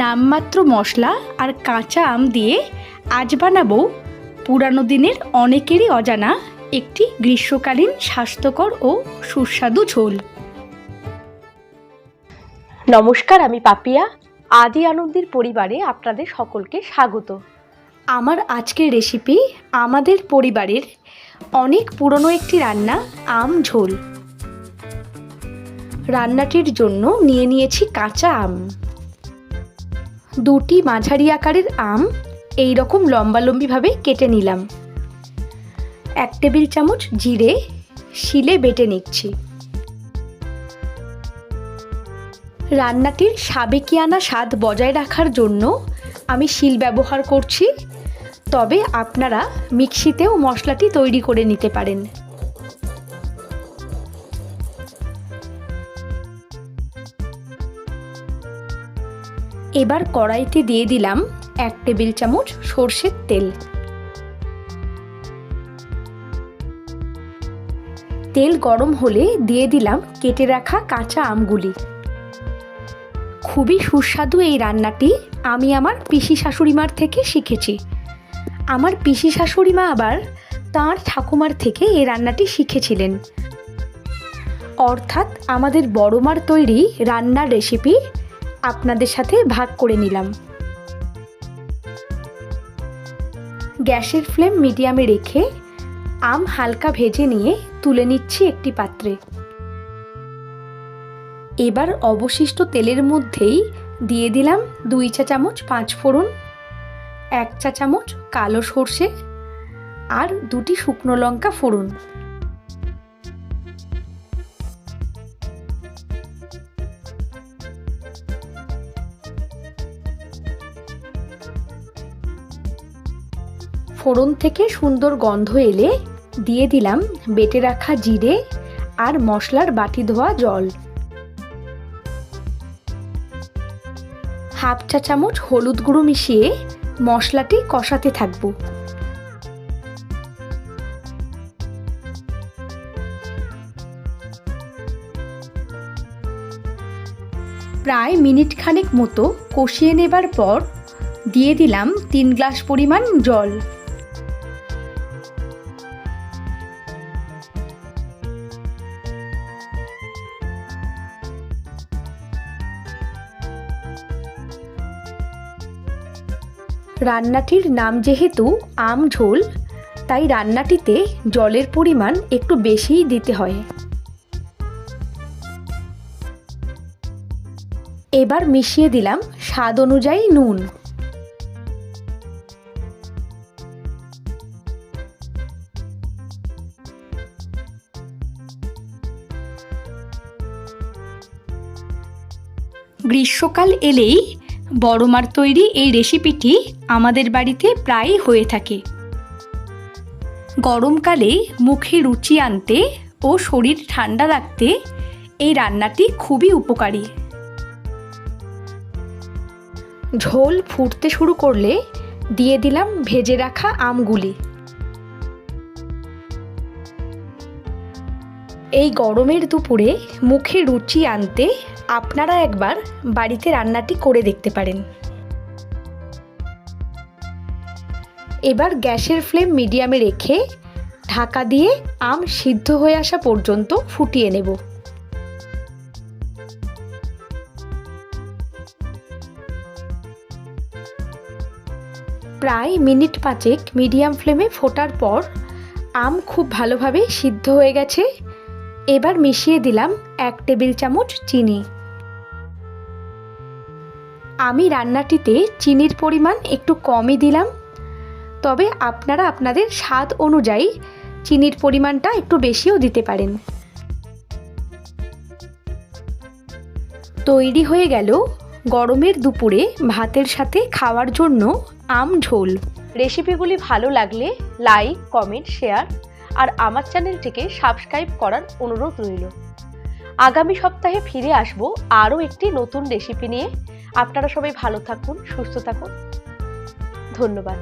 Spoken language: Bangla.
নামমাত্র মশলা আর কাঁচা আম দিয়ে আজ বানাবো পুরানো দিনের অনেকেরই অজানা একটি গ্রীষ্মকালীন স্বাস্থ্যকর ও সুস্বাদু ঝোল। নমস্কার আমি পাপিয়া। আদি আনন্দের পরিবারে আপনাদের সকলকে স্বাগত। আমার আজকের রেসিপি আমাদের পরিবারের অনেক পুরনো একটি রান্না আম ঝোল। রান্নাটির জন্য নিয়ে নিয়েছি কাঁচা আম। দুটি মাঝারি আকারের আম এই রকম লম্বালম্বিভাবে কেটে নিলাম। এক টেবিল চামচ জিরে শিলে বেটে নিচ্ছি। রান্নাটির সাবেকিয়ানা স্বাদ বজায় রাখার জন্য আমি শিল ব্যবহার করছি, তবে আপনারা মিক্সিতেও মশলাটি তৈরি করে নিতে পারেন। এবার কড়াইতে দিয়ে দিলাম এক টেবিল চামচ সর্ষের তেল। তেল গরম হলে দিয়ে দিলাম কেটে রাখা কাঁচা আমগুলি। খুবই সুস্বাদু এই রান্নাটি আমি আমার পিসি শাশুড়িমার থেকে শিখেছি। আমার পিসি শাশুড়িমা আবার তাঁর ঠাকুমার থেকে এই রান্নাটি শিখেছিলেন। অর্থাৎ আমাদের বড়মার তৈরি রান্নার রেসিপি আপনাদের সাথে ভাগ করে নিলাম। গ্যাসের ফ্লেম মিডিয়ামে রেখে আম হালকা ভেজে নিয়ে তুলে নিচ্ছি একটি পাত্রে। এবার অবশিষ্ট তেলের মধ্যেই দিয়ে দিলাম দুই চা চামচ পাঁচ ফোড়ন, এক চা চামচ কালো সর্ষে আর দুটি শুকনো লঙ্কা ফোড়ন। ফোড়ন থেকে সুন্দর গন্ধ এলে দিয়ে দিলাম বেটে রাখা জিরে আর মশলার বাটি ধোয়া জল। হাফ চা চামচ হলুদ গুঁড়ো মিশিয়ে মশলাটি কষাতে থাকব। প্রায় মিনিট খানেক মতো কষিয়ে নেবার পর দিয়ে দিলাম তিন গ্লাস পরিমাণ জল। রান্নাটির নাম যেহেতু আম ঝোল, তাই রান্নাটিতে জলের পরিমাণ একটু বেশিই দিতে হয়। এবার মিশিয়ে দিলাম স্বাদ অনুযায়ী নুন। গ্রীষ্মকাল এলেই বড়মার তৈরি এই রেসিপিটি আমাদের বাড়িতে প্রায়ই হয়ে থাকে। গরমকালে মুখে রুচি আনতে ও শরীর ঠান্ডা রাখতে এই রান্নাটি খুবই উপকারী। ঝোল ফুটতে শুরু করলে দিয়ে দিলাম ভেজে রাখা আমগুলি। এই গরমের দুপুরে মুখে রুচি আনতে আপনারা একবার বাড়িতে রান্নাটি করে দেখতে পারেন। এবার গ্যাসের ফ্লেম মিডিয়ামে রেখে ঢাকা দিয়ে আম সিদ্ধ হয়ে আসা পর্যন্ত ফুটিয়ে নেব। প্রায় মিনিট পাঁচেক মিডিয়াম ফ্লেমে ফোটার পর আম খুব ভালোভাবে সিদ্ধ হয়ে গেছে। এবার মিশিয়ে দিলাম এক টেবিল চামচ চিনি। আমি রান্নাটিতে চিনির পরিমাণ একটু কমই দিলাম। তবে আপনারা আপনাদের স্বাদ অনুযায়ী চিনির পরিমাণটা একটু বেশিও দিতে পারেন। তৈরি হয়ে গেল গরমের দুপুরে ভাতের সাথে খাওয়ার জন্য আম ঝোল। রেসিপিগুলি ভালো লাগলে লাইক, কমেন্ট, শেয়ার আর আমার চ্যানেলটিকে সাবস্ক্রাইব করার অনুরোধ রইল। আগামী সপ্তাহে ফিরে আসব আরও একটি নতুন রেসিপি নিয়ে। আপনারা সবাই ভালো থাকুন, সুস্থ থাকুন। ধন্যবাদ।